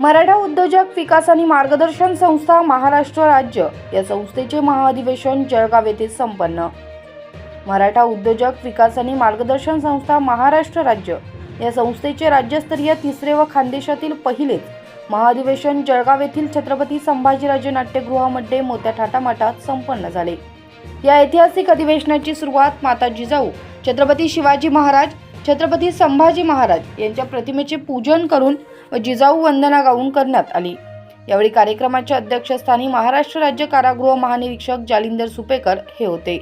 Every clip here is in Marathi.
मराठा उद्योजक विकास आणि मार्गदर्शन संस्था महाराष्ट्र राज्य या संस्थेचे महाअधिवेशन जळगाव येथे संपन्न. मराठा उद्योजक विकास आणि मार्गदर्शन संस्था महाराष्ट्र राज्य या संस्थेचे राज्यस्तरीय तिसरे व खानदेशातील पहिलेच महाअधिवेशन जळगाव येथील छत्रपती संभाजीराजे नाट्यगृहामध्ये मोठ्या थाटामाटात संपन्न झाले. या ऐतिहासिक अधिवेशनाची सुरुवात माता जिजाऊ छत्रपती शिवाजी महाराज छत्रपती संभाजी महाराज यांच्या प्रतिमेचे पूजन करून व जिजाऊ वंदना गाऊन करण्यात आली. यावेळी कार्यक्रमाच्या अध्यक्षस्थानी महाराष्ट्र राज्य कारागृह महानिरीक्षक जालिंदर सुपेकर हे होते.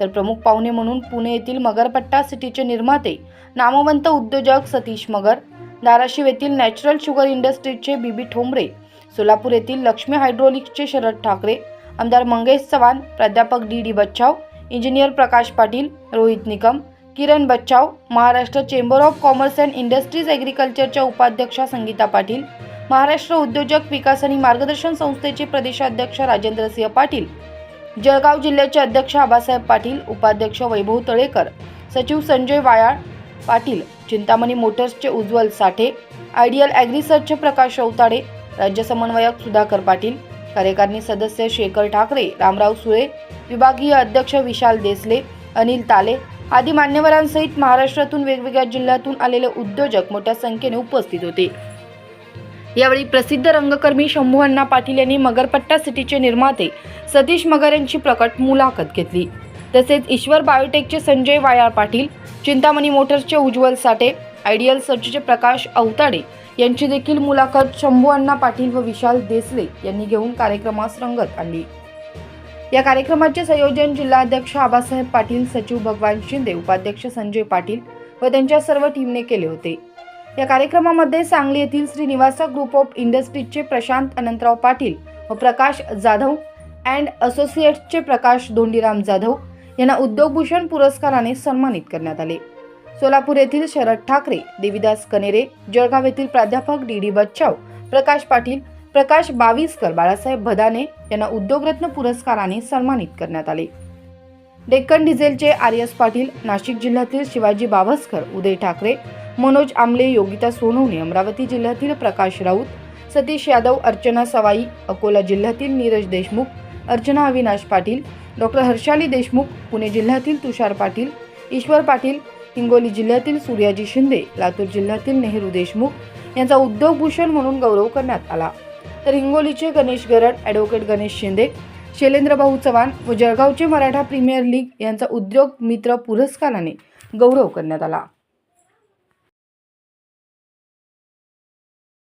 तर प्रमुख पाहुणे म्हणून पुणे येथील मगरपट्टा सिटीचे निर्माते नामवंत उद्योजक सतीश मगर धाराशिव येथील नॅचरल शुगर इंडस्ट्रीजचे बीबी ठोंबरे सोलापूर येथील लक्ष्मी हायड्रोलिक्सचे शरद ठाकरे आमदार मंगेश चव्हाण प्राध्यापक D D Bachchav engineer Prakash Patil Rohit Nikam Kiran Bachchav Maharashtra chamber of commerce and industries ॲग्रिकल्चरच्या उपाध्यक्षा संगीता पाटील महाराष्ट्र उद्योजक विकास आणि मार्गदर्शन संस्थेचे प्रदेशाध्यक्ष राजेंद्रसिंह पाटील जळगाव जिल्ह्याचे अध्यक्ष आबासाहेब पाटील उपाध्यक्ष वैभव तळेकर सचिव संजय वायाळ पाटील चिंतामणी मोटर्सचे उज्ज्वल साठे आयडियल ॲग्रिसर्चचे प्रकाश औताडे राज्य समन्वयक सुधाकर पाटील कार्यकारिणी सदस्य शेखर ठाकरे रामराव सुळे विभागीय अध्यक्ष विशाल देसले अनिल ताले आदी मान्यवरांसहित महाराष्ट्रातून वेगवेगळ्या जिल्ह्यातून आलेले उद्योजक मोठ्या संख्येने उपस्थित होते. यावेळी प्रसिद्ध रंगकर्मी शंभू अण्णा पाटील यांनी मगरपट्टा सिटीचे निर्माते सतीश मगर यांची प्रकट मुलाखत घेतली. तसेच ईश्वर बायोटेकचे संजय वायाळ पाटील चिंतामणी मोटर्सचे उज्ज्वल साठे आयडियल सर्चचे प्रकाश अवताडे यांची देखील मुलाखत शंभू अण्णा पाटील व विशाल देसले यांनी घेऊन कार्यक्रमास रंगत आणली. या कार्यक्रमाचे संयोजन जिल्हाध्यक्ष आबासाहेब पाटील सचिव भगवान शिंदे उपाध्यक्ष संजय पाटील व त्यांच्या सर्व टीमने केले होते. या कार्यक्रमामध्ये सांगली येथील श्रीनिवासा ग्रुप ऑफ इंडस्ट्रीजचे प्रशांत अनंतराव पाटील व प्रकाश जाधव अँड असोसिएट्सचे प्रकाश धोंडीराम जाधव यांना उद्योगभूषण पुरस्काराने सन्मानित करण्यात आले. सोलापूर येथील शरद ठाकरे देविदास कनेरे जळगाव येथील प्राध्यापक डी डी बच्चाव प्रकाश पाटील प्रकाश बावीसकर बाळासाहेब भदाने यांना उद्योगरत्न पुरस्काराने सन्मानित करण्यात आले. डेक्कन डिझेलचे आर एस पाटील नाशिक जिल्ह्यातील शिवाजी बावस्कर उदय ठाकरे मनोज आमले योगिता सोनवणे अमरावती जिल्ह्यातील प्रकाश राऊत सतीश यादव अर्चना सवाई अकोला जिल्ह्यातील नीरज देशमुख अर्चना अविनाश पाटील डॉक्टर हर्षाली देशमुख पुणे जिल्ह्यातील तुषार पाटील ईश्वर पाटील हिंगोली जिल्ह्यातील सूर्याजी शिंदे लातूर जिल्ह्यातील नेहरू देशमुख यांचा उद्योगभूषण म्हणून गौरव करण्यात आला. तर हिंगोलीचे गणेश गरड ॲडव्होकेट गणेश शिंदे शैलेंद्रभाऊ चव्हाण व जळगावचे मराठा प्रीमियर लीग यांचा उद्योग मित्र पुरस्काराने गौरव करण्यात आला.